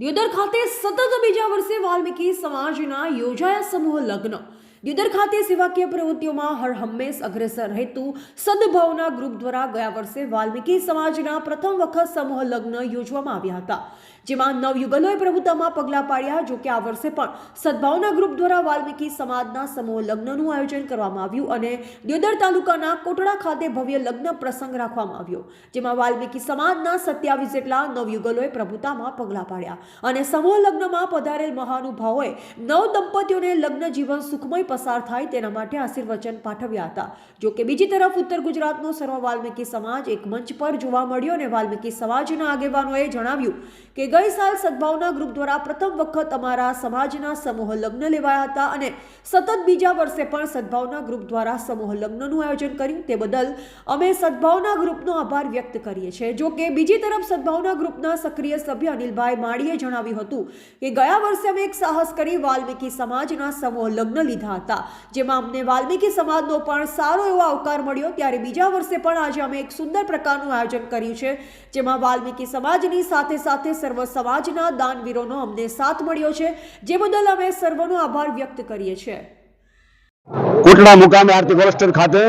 દિયોદર ખાતે સતત બીજા વર્ષે વાલ્મીકી સમાજના યોજાયા સમૂહ લગ્ન. દિયોદર ખાતે સેવાકીય પ્રવૃત્તિઓમાં હર હંમેશ અગ્રેસર હેતુ સદભાવના ગ્રુપ દ્વારા ગયા વર્ષે વાલ્મીકી સમાજના પ્રથમ વખત સમૂહ લગ્ન યોજવામાં આવ્યા હતા. જેમાં નવયુગલોએ પ્રભુતામાં પગલાં પાડ્યા જો કે આ વર્ષે પણ સદભાવના ગ્રુપ દ્વારા વાલ્મીકી સમાજના સમૂહ લગ્નનું આયોજન કરવામાં આવ્યું અને દ્યોદર તાલુકાના કોટડા ખાતે ભવ્ય લગ્ન પ્રસંગ રાખવામાં આવ્યો, જેમાં વાલ્મીકી સમાજના સત્યાવીસ જેટલા નવયુગલોએ પ્રભુતામાં પગલાં પાડ્યા અને સમૂહ લગ્નમાં પધારેલ મહાનુભાવોએ નવ દંપતીઓને લગ્ન જીવન સુખમય પસાર થાય તેના માટે આશીર્વચન પાઠવ્યા હતા. જો કે બીજી તરફ ઉત્તર ગુજરાતનો સર્વ વાલ્મીકી સમાજ એક મંચ પર જોવા મળ્યો અને વાલ્મીકી સમાજના આગેવાનોએ જણાવ્યું કે ગઈ સાલ સદભાવના ગ્રુપ દ્વારા પ્રથમ વખત અમારા સમાજના સમૂહ લગ્ન લેવાયા હતા અને સતત બીજા વર્ષે પણ સદભાવના ગ્રુપ દ્વારા સમૂહ લગ્નનું આયોજન કર્યું. તે બદલ અમે સદભાવના ગ્રુપનો આભાર વ્યક્ત કરીએ છીએ. જો કે બીજી તરફ સદભાવના ગ્રુપના સક્રિય સભ્ય અનિલભાઈ માળીએ જણાવ્યું હતું કે ગયા વર્ષે અમે એક સાહસ કરી વાલ્મીકી સમાજના સમૂહ લગ્ન લીધા હતા. જેમાં અમને વાલ્મીકી સમાજનો પણ સારો એવો આવકાર મળ્યો, ત્યારે બીજા વર્ષે પણ આજે અમે એક સુંદર પ્રકારનું આયોજન કર્યું છે, જેમાં વાલ્મીકી સમાજની સાથે સાથે સર્વ સમાજના દાનવીરોનો અમને સાથ મળ્યો છે, જે બદલ અમે સર્વનો આભાર વ્યક્ત કરીએ છીએ. કોટડા મુકામે આરતી કોલેસ્ટર ખાતે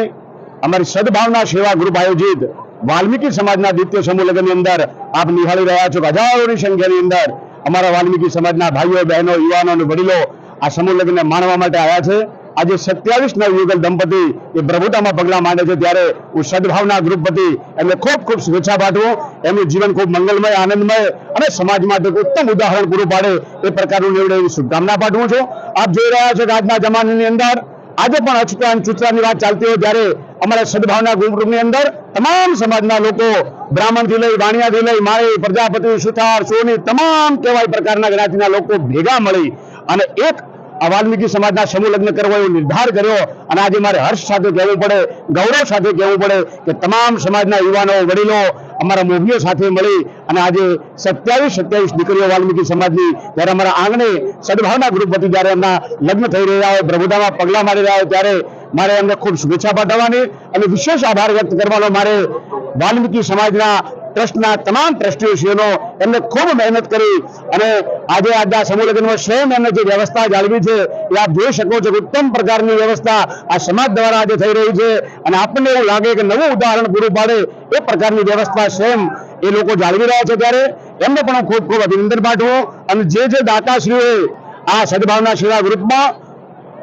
અમારી સદભાવના સેવા ગ્રુપ આયોજિત વાલ્મીકી સમાજના દ્વિતીય સમૂહ લગ્નની અંદર આપ નિહાળી રહ્યા છો. હજારોની સંખ્યાની અંદર અમારા વાલ્મીકી સમાજના ભાઈઓ, બહેનો, યુવાનો અને વડીલો આ સમૂહ લગ્નને માણવા માટે આવ્યા છે. આજે સત્યાવીસ નવયુગલ દંપતી એ પ્રભુતામાં પગલાં માંડે છે ત્યારે હું સદભાવના ગ્રુપ વતી એમને ખૂબ ખૂબ શુભેચ્છા પાઠવું. એમનું જીવન ખૂબ મંગલમય, આનંદમય અને સમાજ માટે ઉત્તમ ઉદાહરણ પૂરું પાડે એ પ્રકારનું નિવડે એવી શુભકામના પાઠવું છું. આપ જોઈ રહ્યા છો કે આજના જમાનાની અંદર આજે પણ અછૂતા અને ચૂતરાની વાત ચાલતી હોય ત્યારે અમારા સદભાવના ગ્રુપની અંદર તમામ સમાજના લોકો બ્રાહ્મણથી લઈ, વાણિયાથી લઈ, માળી, પ્રજાપતિ, સુથાર, સોની, તમામ કેવાય પ્રકારના જ્ઞાતિના લોકો ભેગા મળી અને એક આ વાલ્મીકી સમાજના સમૂહ લગ્ન કરવા એવો નિર્ધાર કર્યો અને આજે મારે હર્ષ સાથે કહેવું પડે, ગૌરવ સાથે કહેવું પડે કે તમામ સમાજના યુવાનો, વડીલો અમારા મોભીઓ સાથે મળી અને આજે સત્યાવીસ સત્યાવીસ દીકરીઓ વાલ્મીકી સમાજની, જ્યારે અમારા આંગણે સદભાવના ગ્રુપ વતી જ્યારે એમના લગ્ન થઈ રહ્યા હોય પ્રભુતામાં પગલાં મારી રહ્યા હોય, ત્યારે મારે એમને ખૂબ શુભેચ્છા પાઠવવાની અને વિશેષ આભાર વ્યક્ત કરવાનો મારે વાલ્મીકી સમાજના ટ્રસ્ટના તમામ ટ્રસ્ટીઓશ્રીઓનો એમને ખૂબ મહેનત કરી અને આજે આજના સમૂહ લગ્નમાં સ્વયં એમને જે વ્યવસ્થા જાળવી છે એ આપ જોઈ શકો છો ઉત્તમ પ્રકારની વ્યવસ્થા આ સમાજ દ્વારા આજે થઈ રહી છે અને આપણને એવું લાગે કે નવું ઉદાહરણ પૂરું પાડે એ પ્રકારની વ્યવસ્થા સ્વયં એ લોકો જાળવી રહ્યા છે ત્યારે એમને પણ ખૂબ ખૂબ અભિનંદન પાઠવું અને જે જે દાતાશ્રીઓએ આ સદભાવના સેવા ગ્રુપમાં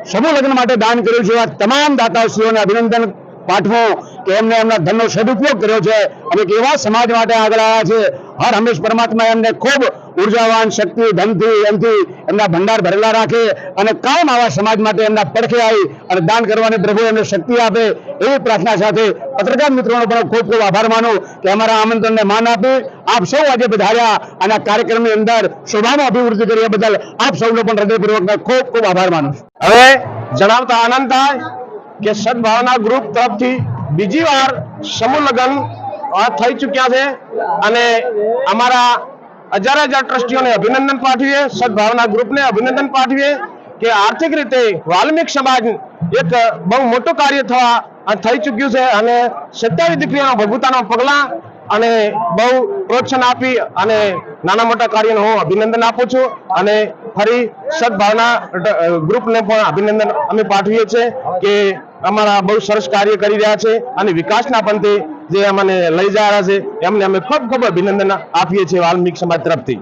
સમૂહ લગ્ન માટે દાન કર્યું છે એવા તમામ દાતાશ્રીઓને અભિનંદન પાઠવું કે એમને એમના ધનનો સદુપયોગ કર્યો છે. અને એવા સમાજ માટે આગળ આવ્યા છે હર હંમેશ પરમાત્મા એમને ખૂબ ઉર્જાવાન, શક્તિ, ધનથી, એમથી એમના ભંડાર ભરેલા રાખે અને કાયમ આવા સમાજ માટે એમના પડખે આવી અને દાન કરવાની પ્રભુ એમને શક્તિ આપે એવી પ્રાર્થના સાથે પત્રકાર મિત્રોનો પણ ખૂબ ખૂબ આભાર માનું કે અમારા આમંત્રણને માન આપી આપ સૌ આજે વધાર્યા અને કાર્યક્રમની અંદર શોભામાં અભિવૃદ્ધિ કરી બદલ આપ સૌનો પણ હૃદયપૂર્વક ખૂબ ખૂબ આભાર માનું હવે જણાવતા આનંદ થાય કે સદભાવના ગ્રુપ તરફથી બીજી વાર સમૂહ લગ્ન થઈ ચૂક્યા છે અને અમારા હજાર હજાર ટ્રસ્ટીઓને અભિનંદન પાઠવીએ, સદભાવના ગ્રુપને અભિનંદન પાઠવીએ કે આર્થિક રીતે વાલ્મિક સમાજ એક બહુ મોટું કાર્ય થવા થઈ ચૂક્યું છે અને સત્યાવીસ દીકરીઓના ભગવતાના પગલાં અને બહુ પ્રોત્સાહન આપી અને નાના મોટા કાર્યને હું અભિનંદન આપું છું અને ફરી સદભાવના ગ્રુપને પણ અભિનંદન અમે પાઠવીએ છીએ કે અમારા બહુ સરસ કાર્ય કરી રહ્યા છે અને વિકાસના પંથે જે અમને લઈ જઈ રહ્યા છે, એમને અમે ખૂબ ખૂબ અભિનંદન આપીએ છીએ વાલ્મિક સમાજ તરફથી.